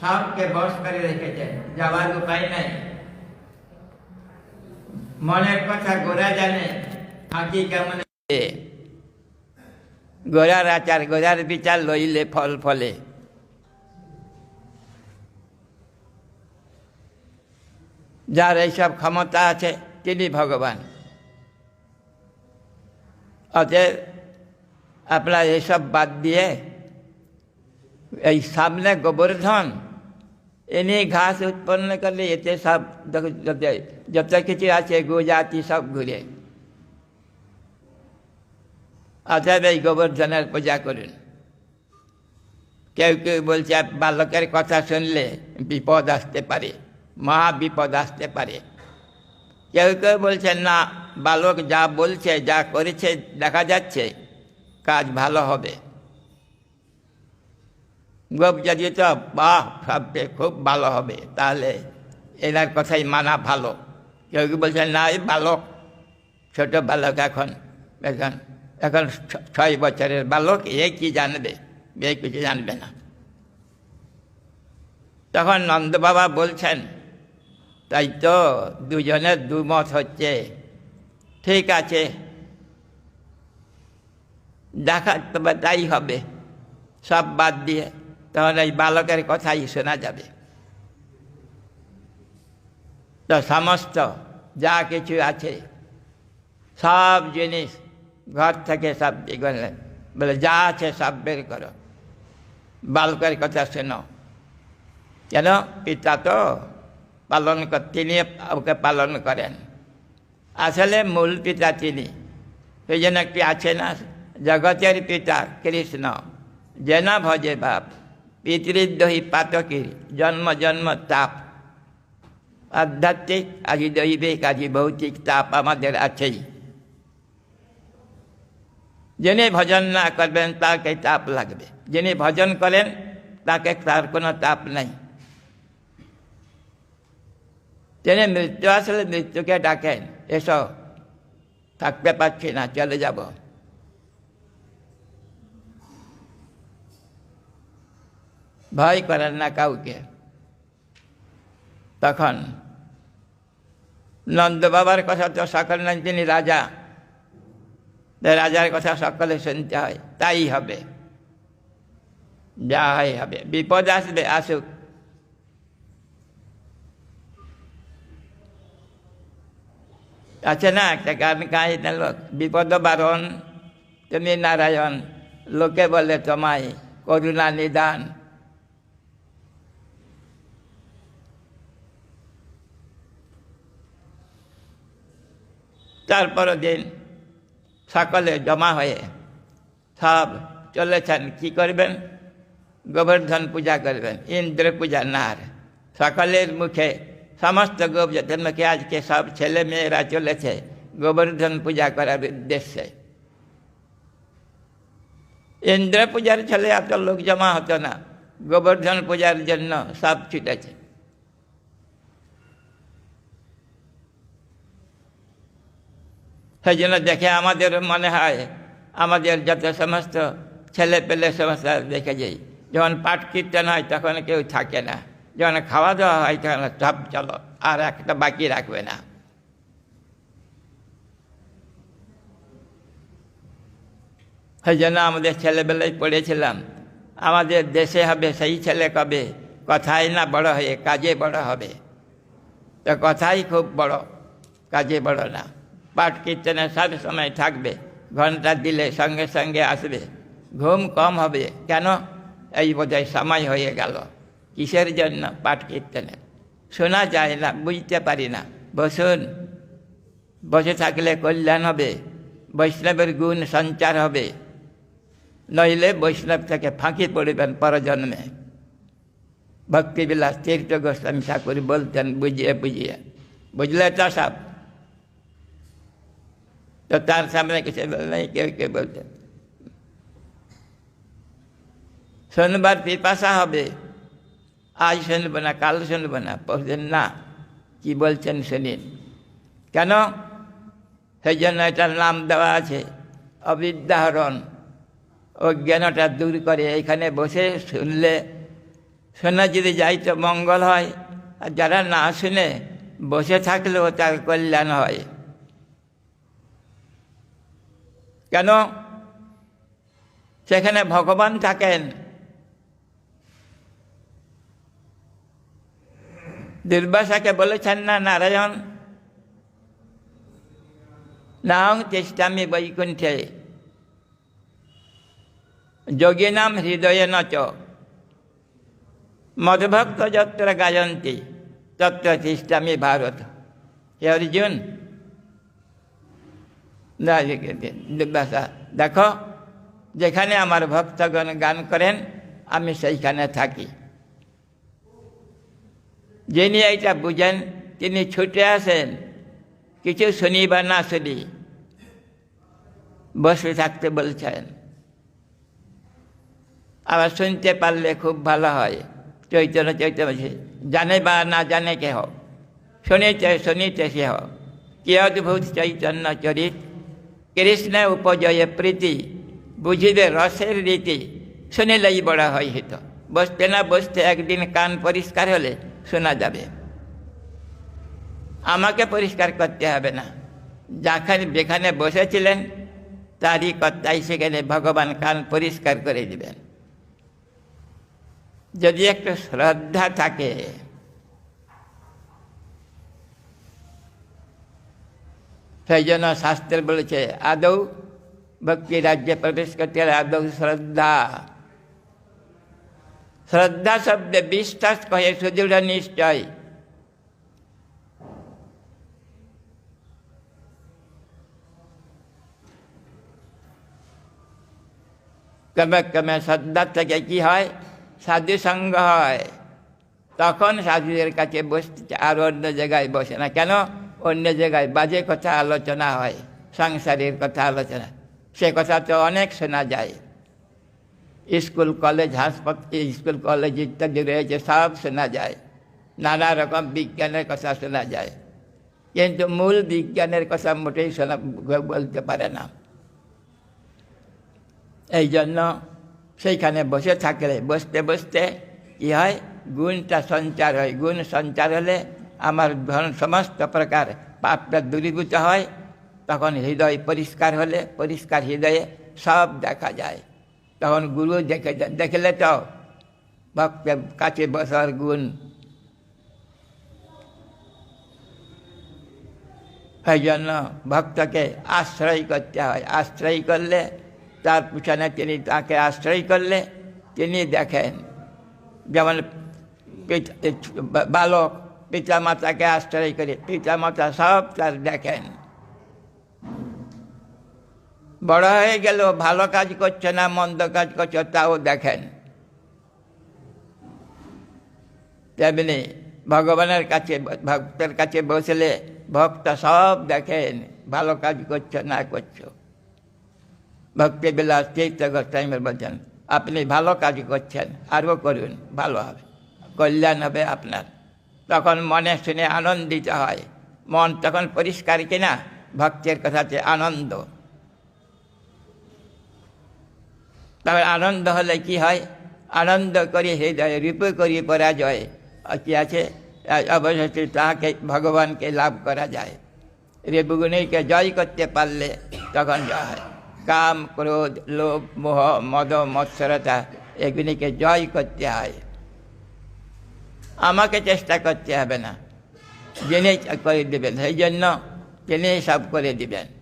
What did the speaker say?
সবকে বস করে রেখেছে যাবার উপায় নাই। মনের কথা গোরা জানে ফাঁকি কেমন? গোরার আচার, গোরার বিচার লইলে ফল ফলে। যার এইসব ক্ষমতা আছে, তিনি ভগবান। অতএব আপনার এসব বাদ দিয়ে এই সামনে গোবর্ধন এনে ঘাস উৎপন্ন করলে এতে সব যত- যত- যত কিছু আছে গোজাতি সব ঘুরে অতএব এই গোবর্ধনের পূজা করুন কেউ কেউ বলছে বালকের কথা শুনলে বিপদ আসতে পারে মহা বিপদ আসতে পারে কেউ কেউ বলছে না বালক যা বলছে যা করেছে দেখা যাচ্ছে কাজ ভালো হবে যদি তো বাহ ভাববে খুব ভালো হবে। তাহলে এনার কথাই মানা ভালো। কেউ কি বলছে, না, এই বালক ছোট বালক এখন এখন এখন ছয় বছরের বালক, এ কি জানবে? এ কিছু জানবে না। তখন নন্দ বাবা বলছেন, তাই তো দুজনের দুমত হচ্ছে। ঠিক আছে। দেখা তবে তাই হবে। সব বাদ দিয়ে তখন এই বালকের কথাই শোনা যাবে। তো সমস্ত যা কিছু আছে, সব জিনিস ঘর থেকে সব করলেন বলে, যা আছে সব বের করো। বালকের কথা শোনো। কেন? পিতা তো পালন তিনি ওকে পালন করেন। আসলে মূল পিতা তিনি। সেই জন্য একটি আছে না? জগতের পিতা কৃষ্ণ, যেন ভজে বাপ। পিতৃদ্বহি পাতকীর জন্ম জন্ম, তাপ। আধ্যাত্মিক আজি দৈবিক, আজি ভৌতিক তাপ আমাদের আছেই। যিনি ভজন না করবেন, তাকে তাপ লাগবে। যিনি ভজন করেন, তাকে তার কোনো তাপ নেই। তিনি মৃত্যু আসলে মৃত্যুকে ডাকেন, এসো, থাকতে পারছি না, চলে যাব। ভয় করেন না কাউকে। তখন নন্দ বাবার কথা তো সকল নেন তিনি রাজা। রাজার কথা সকলে শুনতে হয়, তাই হবে। যা হয় হবে, বিপদ আসবে, আসুক। আছে না একটা গাই না লোক? বিপদ বারণ, তুমি নারায়ণ, লোকে বলে তোমায় করুণা নিদান। তারপর দিন সকলে জমা হয়ে সব চলেছেন কি করবেন গোবর্ধন পূজা করবেন ইন্দ্র পূজা নার সকলের মুখে সমস্ত গোবর্ধন মুখে আজকে সব ছেলে মেয়েরা চলেছে গোবর্ধন পূজা করার উদ্দেশ্যে ইন্দ্র পূজার ছেলে এত লোক জমা হতো না গোবর্ধন পূজার জন্য সব ছুটেছে সেই জন্য দেখে আমাদের মনে হয়, আমাদের যত সমস্ত ছেলে পেলে সমস্ত দেখে যাই। যখন পাঠ কীর্তন হয়, তখন কেউ থাকে না। যখন খাওয়া দাওয়া হয়, তখন সব চলো, আর একটা বাকি রাখবে না। সেই জন্য আমাদের ছেলেবেলায় পড়েছিলাম, আমাদের দেশে হবে সেই ছেলে কবে? কথাই না বড় হয়ে, কাজে বড় হবে। তো কথাই খুব বড়, কাজে বড় না। পাঠ কীর্তনে সব সময় থাকবে ঘণ্টা দিলে সঙ্গে সঙ্গে আসবে ঘুম কম হবে কেন এই বোধহয় সময় হয়ে গেল। কিসের জন্য পাঠ কীর্তনে শোনা যায় না, বুঝতে পারি না। বসুন। বসে থাকলে কল্যাণ হবে। বৈষ্ণবের গুণ সঞ্চার হবে। নইলে বৈষ্ণব থেকে ফাঁকি পড়বেন পরজন্মে। ভক্তিবিলাস তীর্থ গোস্বামী ঠাকুর বলতেন বুঝিয়ে বুঝিয়ে। বুঝলে তো সব? তো তার সামনে কিছু নেই কেউ কেউ বলতেন শনিবার পিপাসা হবে আজ শুনব না কাল শুনব না পরদিন না কি বলছেন শুনিন কেন সেই জন্য এটার নাম দেওয়া আছে অবিদ্যাহরণ অজ্ঞানটা দূর করে এখানে বসে শুনলে শোনা যদি যাই তো মঙ্গল হয় আর যারা না শুনে বসে থাকলেও তার কল্যাণ হয় কেন? সেখানে ভগবান থাকেন। দুর্বাসাকে বলেছেন, না, নারায়ণ নাং চেষ্টামি বৈকুণ্ঠে। যোগিনাম হৃদয়ে নচ। মদভক্ত যত্র গায়ন্তী, তত্র তিষ্ঠামি ভারত। হে অর্জুন দেখো, যেখানে আমার ভক্তগণ গান করেন, আমি সেইখানে থাকি। যিনি এইটা বুঝেন, তিনি ছুটে আসেন, কিছু শুনি বা না শুনি, বসে থাকতে বলছেন। আবার শুনতে পারলে খুব ভালো হয়, চৈতন্য চৈতন্য জানে বা না জানে কে হোক শুনিতে শুনিতে সে হোক কি অদ্ভুত চৈতন্য চরিত কৃষ্ণ উপজয়ে প্রীতি, বুঝিবে রসের রীতি, শুনিলেই বড় হয় হিত। বসতে না বসতে একদিন কান পরিষ্কার হলে শোনা যাবে। আমাকে পরিষ্কার করতে হবে না। যাখানে যেখানে বসেছিলেন, তারই কর্তাই সেখানে ভগবান কান পরিষ্কার করে দিবেন। যদি একটু শ্রদ্ধা থাকে সেই জন্য শাস্ত্রে বলেছে আদৌ ভক্তি রাজ্যে প্রবেশ করতে হলে আদৌ শ্রদ্ধা শ্রদ্ধা শব্দে বিশ্বাস কহে সুদৃঢ় নিশ্চয় ক্রমে ক্রমে শ্রদ্ধা থেকে কি হয় সাধু সঙ্গ হয় তখন সাধুদের কাছে বসতে আর অন্য জায়গায় বসে না কেন অন্য জায়গায় বাজে কথা আলোচনা হয় সংসারের কথা আলোচনা। সে কথা তো অনেক শোনা যায়। স্কুল, কলেজ, হাসপাতাল, স্কুল, কলেজ ইত্যাদি রয়েছে, সব শোনা যায়। নানা রকম বিজ্ঞানের কথা শোনা যায়। কিন্তু মূল বিজ্ঞানের কথা মোটেই শোনা, বলতে পারে না। এই জন্য সেইখানে বসে থাকলে, বসতে বসতে কী হয়? গুণটা সঞ্চার হয়। গুণ সঞ্চার হলে আমার সমস্ত প্রকার পাপটা দূরীভূত হয়, তখন হৃদয় পরিষ্কার হলে, পরিষ্কার হৃদয়ে সব দেখা যায়। তখন গুরু দেখে, দেখলে তো ভক্তের কাছে বসার গুণ। এই জন্য ভক্তকে আশ্রয় করতে হয়। আশ্রয় করলে তার পিছনে তিনি তাকে আশ্রয় করলে তিনি দেখেন, যেমন বালক পিতা মাতাকে আশ্রয় করে পিতা মাতা সব তার দেখেন। বড় হয়ে গেল, ভালো কাজ করছে না, মন্দ কাজ করছে, তাও দেখেন। তেমনি ভগবানের কাছে, ভক্তের কাছে বসলে ভক্ত সব দেখেন, ভালো কাজ করছ না করছ। ভক্তি বিলাস গোস্বামী বলছেন, আপনি ভালো কাজ করছেন, আরও করুন, ভালো হবে। কল্যাণ হবে আপনার। তখন মনে শুনে আনন্দিত হয়। মন তখন পরিষ্কার কিনা? ভক্তের কথাতে আনন্দ। তবে আনন্দ হলে কি হয়? আনন্দ করি, হৃদয় রূপ করি, পরাজয়। কি আছে অবশ্যই তাহাকে ভগবানকে লাভ করা যায়। রিপুগুণীকে জয় করতে পারলে তখন জয় হয়। কাম, ক্রোধ, লোভ, মোহ, মদ, মৎসরতা এগুলিকে জয় করতে হয়। আমাকে চেষ্টা করতে হবে না। যিনি করে দেবেন সেই জন্য তিনি সব করে দিবেন।